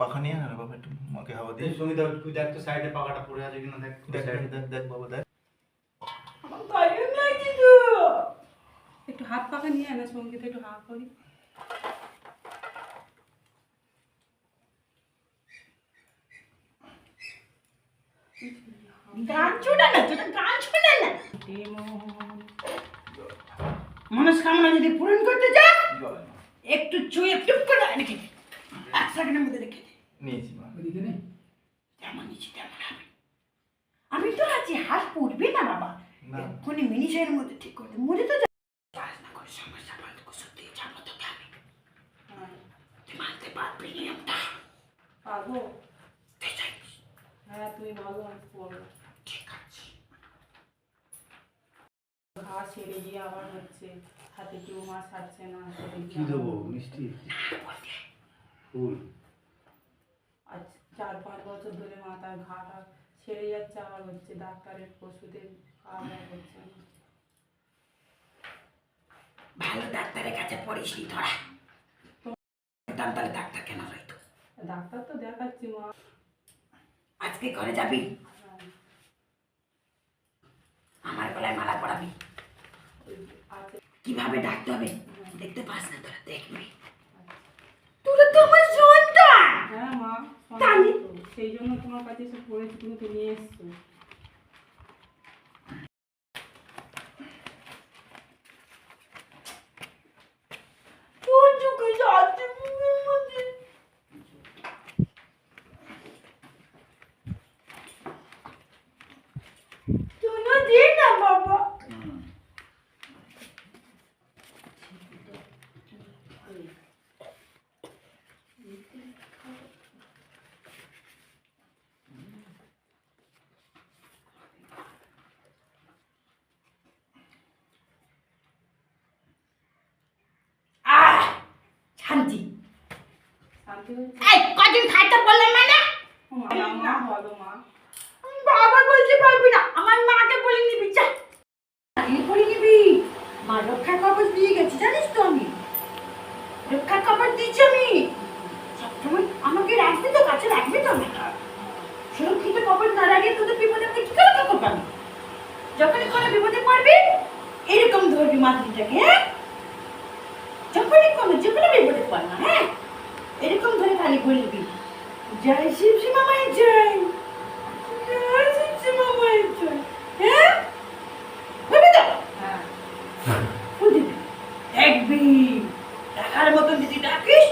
পাখা নিয়ে না বাবা একটু মাকে হাওয়া দিয়ে। এই সুমিতা তুই দেখ তো সাইডে পাকাটা পড়ে আছে কিনা দেখ দেখ দেখ দেখ বাবা দেখ। একটু হাত পাখা নিয়ে আয় না সঙ্গীতে একটু হাত করি। গান শোনা না তোরা গান শোনা না। মনস্কামনা যদি পূরণ করতে না। একটু চুয়ে টুপ করে রেখে সেকেন্ডের মধ্যে রেখে দে। নিয়েছি মা। যেমন ইচ্ছে তেমন হবে। আমি তো আছি হাত পড়বে না বাবা। এক্ষুনি মিনিটের মধ্যে ঠিক করে মরে তো না করে সমস্যা সত্যি যাব তোকে আমি। তুই মানতে পারবি নিয়মটা পারব। তুই হ্যাঁ তুমি ভালো আমি পড়ব ঠিক আছে। ঘা ছেড়ে গিয়ে আবার হচ্ছে হাতে টিউমার ছাড়ছে না কি দেবো মিষ্টি? ফুল। আজ চার পাঁচ বছর ধরে মাথার ঘাটা ছেড়ে যাচ্ছে আবার হচ্ছে ডাক্তারের ওষুধে খাওয়া হচ্ছে। না ভালো ডাক্তারের কাছে পড়িস নি তোরা। তাহলে ডাক্তার কেন রইতো ডাক্তার তো দেখাচ্ছি মা। আজকে ঘরে যাবি? আমার গলায় মালা আছে। কীভাবে ডাকতে হবে? দেখতে পাস না তোরা দেখবি তোরা তো আমার সন্তান হ্যাঁ মা তাহলে? তো, সেই জন্য তোমার কাছে এসে পড়েছি তুমি তো নিয়ে এসছো তোর চোখে যাচ্ছে মুখের মধ্যে শোনো দে না বাবা আহ শান্তি শান্তি হচ্ছে এই, কদিন খাইতে বললাম মানে? বাবা বলতে পারবি না। আমার মাকে বলে নিবি বলে নিবি? মা রক্ষা কবচ দিয়ে গেছি, জানিস তো আমি। রক্ষা কবচ দিয়েছি আমি। সবসময় আমাকে রাখবি তো, কাছে রাখবি তো আমি সুরক্ষিত কবচ না রাখলে তোদের বিপদে আমি কি করে থাকব যখনই কোনো বিপদে পড়বি, এরকম ধরবি মাতৃটাকে হ্যাঁ? যখনই কোনো যে কোনো বিপদে পড় না হ্যাঁ? এরকম ধরে খালি বলবি। জয় শিব জয়। জয় শিব মায়ের জয়। হ্যাঁ? বলবি তো? হ্যাঁ। দেখবি। দেখার মতন যদি ডাকিস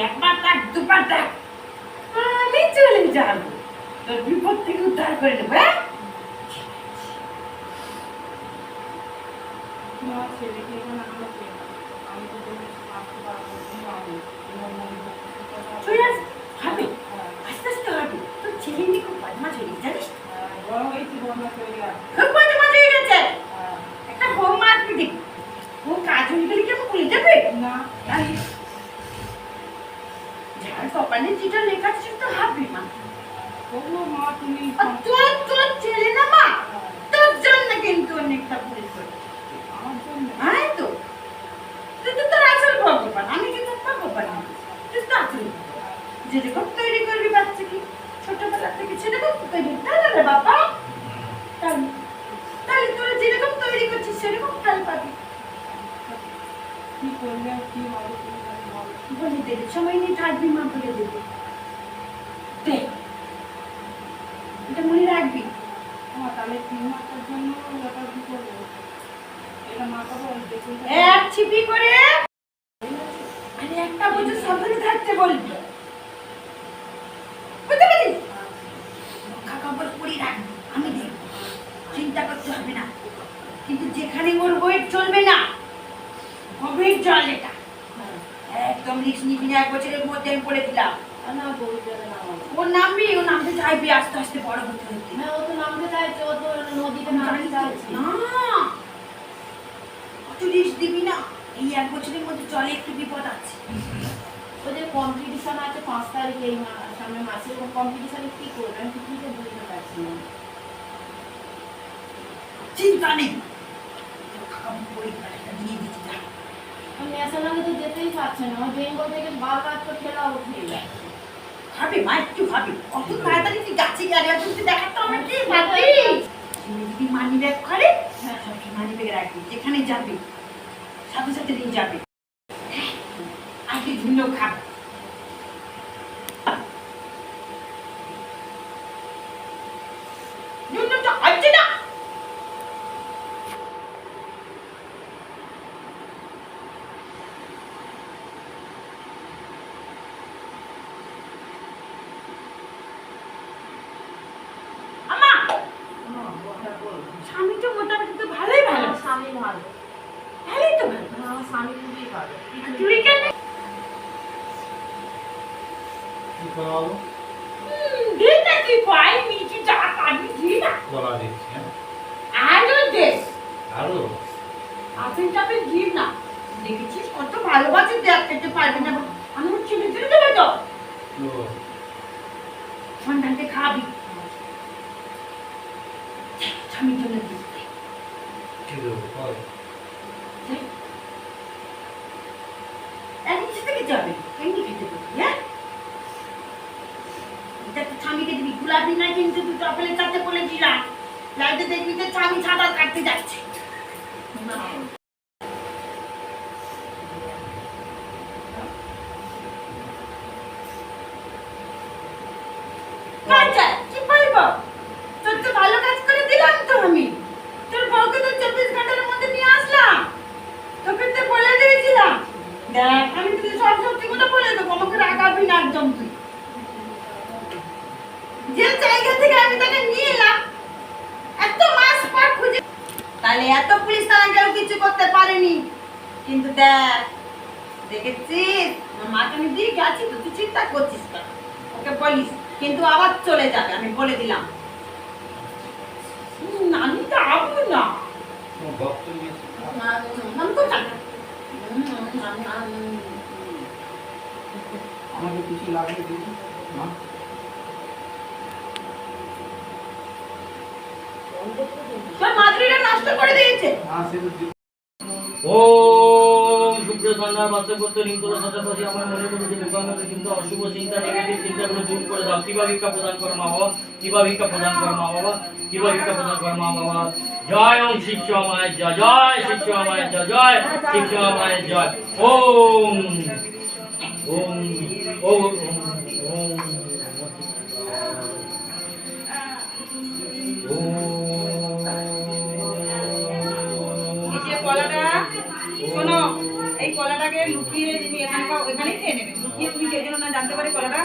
একবার ডাক দুবার ডাক আমি চলে যাব। তোর বিপদ থেকে উদ্ধার করে নেব হ্যাঁ? মা ছেলেকে এখানে চলে আস। আস্তে আস্তে তোর ছেলে নিয়ে খুব বদমাশ হয়ে গেছে জানিস? বড় হয়েছি বন্ধ করে গেছে খুব বদমাশ হয়ে গেছে। হ্যাঁ একটা বউ মারবি দেখ। ও কাজ হয়ে গেলে কি আমি যাবে? না। যার কপালে যেটা লেখা আছে তো হবে মা। তবুও মা তুমি তোর তোর ছেলে না মা? তোর জন্য কিন্তু অনেকটা ভুল করে আমার জন্য হ্যাঁ তো তুই তো তোর আসল ভগবান আমি কিন্তু ভগবান না। তুই তো আসল ভগবান। যেরকম তৈরি করবি বাচ্চাকে ছোটবেলা থেকে সেরকম তৈরি তাহলে রে বাবা তাহলে তাহলে তোরা যেরকম তৈরি করছিস সেরকম ফল পাবি কি করলে কি হবে তুমি জানো বলো দেবে সময় নিয়ে থাকবি মা বলে দেবে। এটা মনে রাখবি। তাহলে তিন মাসের জন্য কি করব? এটা মা দেখুন এক ছিপি করে আরে একটা বছর সাবধানে থাকতে বলবি বুঝতে পারছিস রক্ষা কবচ পরি রাখ আমি দেখব চিন্তা করতে হবে না কিন্তু যেখানে ওর ওয়েট চলবে না গভীর জল এটা একদম রিস্ক নিবি না এক বছরের মধ্যে আমি বলে দিলাম। ওর নামবি ও নামতে চাইবি আস্তে আস্তে বড় হতে হতে। না ও তো নামতে চাইছে ও তো নদীতে নামতে চাইছে। না অত রিস্ক দিবি না। এই এক বছরের মধ্যে জলে একটু বিপদ আছে। ওদের কম্পিটিশন আছে পাঁচ তারিখে এই সামনে মাসে ওরকম কম্পিটিশনে কি করবে? আমি কিছুতে বুঝতে পারছি না। চিন্তা নেই। রক্ষা কবচ পরি একটা দিয়ে যা। ন্যাশনালে না ওই বেঙ্গল থেকে বারবার তো খেলা উঠে মা একটু অত তাড়াতাড়ি তুই গাছে গেলে তুই দেখাতো আমাকে। ভাবি তুমি যদি মানি ব্যাগ করে হ্যাঁ মানি ব্যাগ রাখবি যেখানে যাবি সাথে সাথে নিয়ে যাবে হ্যাঁ, আগে ধুলো খাবে ধুলোটা হচ্ছে না আমা স্বামী তো মোটামুটি তো ভালোই ভালো। স্বামী ভালো। ভালোই তো ভালো। আমার স্বামী খুবই ভালো। তুই কেন? কি পাই? দিচ্ছি হ্যাঁ। আরও দে আরও? আপেল টাপেল দি না। দেখেছিস কত ভালোবাসে দেখ খেতে পারবি না। আমি ছেলে ছেলে দেবে তো। ও, সন্তানকে খাবি স্বামীর জন্য দিস ঠিক আছে হয় যাবে এমনি খেতে পারবি হ্যাঁ? এটা তো স্বামীকে দিবি, গোলাপি না কিন্তু তুই টপেলের চাতে বলে দিলাম লাইটে দেখবি যে স্বামী সাঁতার কাটতে যাচ্ছে না কাজা কি বলব তোর তো ভালো কাজ করে দিলাম তো আমি তোর বউকে তো চব্বিশ ঘণ্টার মধ্যে নিয়ে আসলাম তোকে তো বলে দিয়েছিলাম দেখ আমি তোকে সব সত্যি কথা বলে দেবো আমাকে রাগাবি না একদম তুই যে জায়গা থেকে আমি তাকে নিয়ে এলাম এত মাস পর খুঁজে তাহলে এত পুলিশ থানা কেউ কিছু করতে পারেনি। কিন্তু দেখ দেখেছিস? মাকে আমি দিয়ে গেছি তো তুই চিন্তা করছিস কেন? ওকে বলিস কিন্তু আবার চলে যাবে আমি বলে দিলাম। আমি তো আবু না। আমাকে কিছু লাগবে দিদি নষ্ট করে দিয়েছে। হ্যাঁ সে তো দি- ওম শুক্র সন্ধ্যা বাচ্চাপত্র আমার মনে করে যে বিভাগকে কিন্তু অশুভ চিন্তা নেগেটিভ চিন্তাগুলো দূর করে দাও। কিবা ভিক্ষা প্রদান করো মা কিবা ভিক্ষা প্রদান করো মা কিবা ভিক্ষা প্রদান করো মা বাবা। জয় ওম শিষ্য মায়ের জয় জয় শিষ্য মায়ের জয় জয় শিষ্য মায়ের জয়। ওম ওম ওম। এই কলাটাকে লুকিয়ে তুমি এখানকার ওইখানেই খেয়ে নেবে লুকিয়ে তুমি জন্য না জানতে পারি কলাটা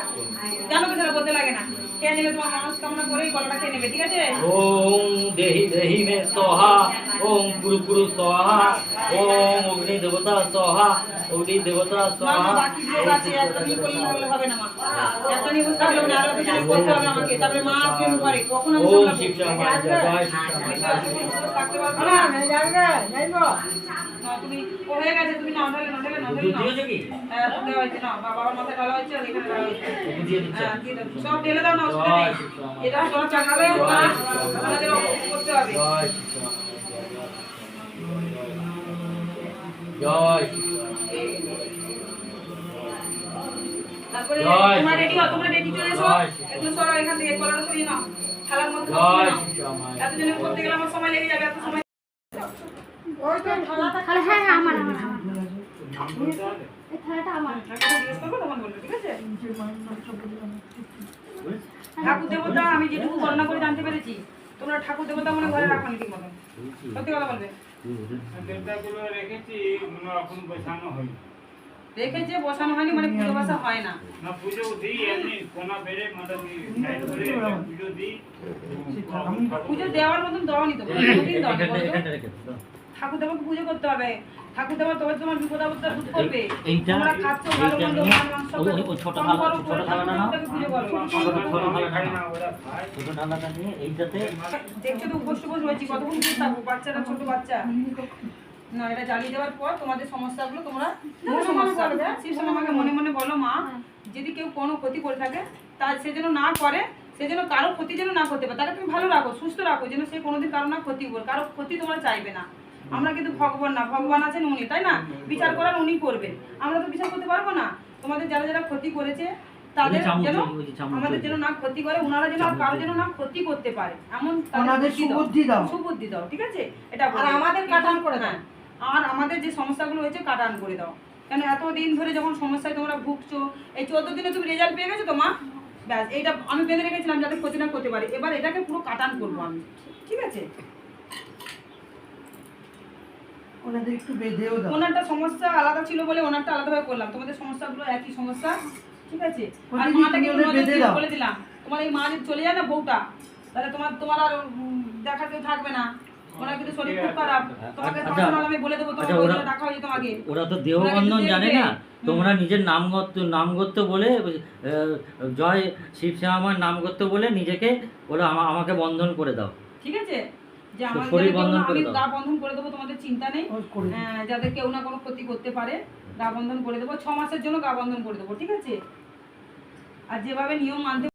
জানো সেটা বলতে লাগে না খেয়ে নেবে তোমার মানুষ কামনা করে এই কলাটা খেয়ে নেবে ঠিক আছে ওম দেহি দেহি মে সোহা ওম কুরু কুরু সোহা ওম অগ্নি দেবতা সোহা অগ্নি দেবতা সোহা বাকি যে আছে একটা নিয়ে করলে হলে হবে না মা একটা নিয়ে বুঝতে হবে না আরও কিছু করতে হবে আমাকে তারপরে মা আসবে উপরে কখন আমি ওম সামলাবো? শিবশা জয় জয় শিবশা থাকতে পারব না তুমি ও হয়ে গেছে তুমি না ঢালে না ঢালে না ঢালে না দিয়েছ কি? হ্যাঁ দেওয়া হয়েছে না বাবার মাথায় ঢালা হয়েছে আর এখানে ঢালা হয়েছে। দিচ্ছি। হ্যাঁ, দিয়ে দাও। সব ঢেলে দাও না অসুবিধা নেই। এটা সব চাকালে আমাদের করতে হবে। জয় তারপরে তোমরা রেডি হও তোমরা রেডি চলে এসো। একটু সরো এখান থেকে কলাটা সরিয়ে নাও। থালার মধ্যে এতজনের করতে গেলে আমার সময় লেগে যাবে এত সময় হ্যাঁ হ্যাঁ আমার আমার আমার। ঠাকুর দেবতা আমি যেটুকু গণনা করে জানতে পেরেছি তোমরা ঠাকুর দেবতা মনে ঘরে রাখো নি ঠিক মতো সত্যি কথা বলবে। দেবতাগুলো রেখেছি এখন বসানো হয়নি রেখেছে বসানো হয়নি মানে পুজো বাসা হয় না। না পুজো দিই এমনি কোনা বেড়ে পুজো দিই পুজো দেওয়ার মতন কোনোদিন দেওয়ানি তো? এখানটা রেখে দাও। ঠাকুর দেবকে পুজো করতে হবে। ঠাকুর দেবতা তবে তোমার বিপদ আপদ দূর করবে। এইটা তোমরা খাচ্ছ ভালো মন্দ মাছ মাংস ছোট ছোট পুজো করো। ছোট না? ছোট থালাটা নিয়ে এইটাতে দেখছ তো উপোস টুপোস রয়েছি কতক্ষণ উপোস থাকব? বাচ্চারা ছোট বাচ্চা। না এটা জ্বালিয়ে দেওয়ার পর তোমাদের সমস্যাগুলো তোমরা কোনো সমস্যা। শিবসেনা আমাকে মনে মনে বলো মা যদি কেউ কোনো ক্ষতি করে থাকে তার সে যেন না করে সে যেন কারও ক্ষতি যেন না করতে পারে তাকে তুমি ভালো রাখো সুস্থ রাখো যেন সে কোনোদিন কারও না ক্ষতি করে কারও ক্ষতি তোমরা চাইবে না। আমরা কিন্তু ভগবান না ভগবান আছেন উনি তাই না? বিচার করার উনি করবেন। আমরা তো বিচার করতে পারব না। তোমাদের যারা যারা ক্ষতি করেছে তাদের যেন ওই যে চামচ। আমাদের যেন না ক্ষতি করে ওনারা যেন আর কারও যেন না ক্ষতি করতে পারে এমন তাদের ওনাদের বুদ্ধি দাও। সুবুদ্ধি দাও। সুবুদ্ধি দাও ঠিক আছে? এটা আর আমাদের কাটান করে দাও। আর আমাদের যে সমস্যাগুলো হয়েছে কাটান করে দাও। কেন এতদিন ধরে যখন সমস্যায় তোমরা ভুগছো এই চোদ্দ দিনে তুমি রেজাল্ট পেয়ে গেছো তো মা? ব্যাস এইটা আমি বেঁধে রেখেছিলাম যাতে ক্ষতি না করতে পারে। এবার এটাকে পুরো কাটান করব আমি। ঠিক আছে? ওনাদের একটু বেঁধেও দাও। ওনারটা সমস্যা আলাদা ছিল বলে ওনারটা আলাদাভাবে করলাম। তোমাদের সমস্যাগুলো একই সমস্যা ঠিক আছে? আর মাটাকে। বলে দিলাম। তোমার এই মা যদি চলে যায় না বউটা তাহলে তোমার তোমার আর দেখা কেউ থাকবে না। ওনার কিন্তু শরীর খুব খারাপ। তোমাকে আচ্ছা, আমি বলে দেবো তোমার আচ্ছা, ওরা- বইগুলো দেখা হয়ে যেত ওরা তো দেহবন্ধন জানে না। তোমরা নিজের নামগত নামগত্য বলে জয় শিব শ্যামার নামগত্য বলে নিজেকে ওরা আমাকে বন্ধন করে দাও। ঠিক আছে? যে আমার আমি গা বন্ধন করে দেবো তোমাদের চিন্তা নেই। যাতে কেউ না কোনো ক্ষতি করতে পারে গা বন্ধন করে দেবো। ছ মাসের জন্য গা বন্ধন করে দেবো ঠিক আছে? আর যেভাবে নিয়ম মানতে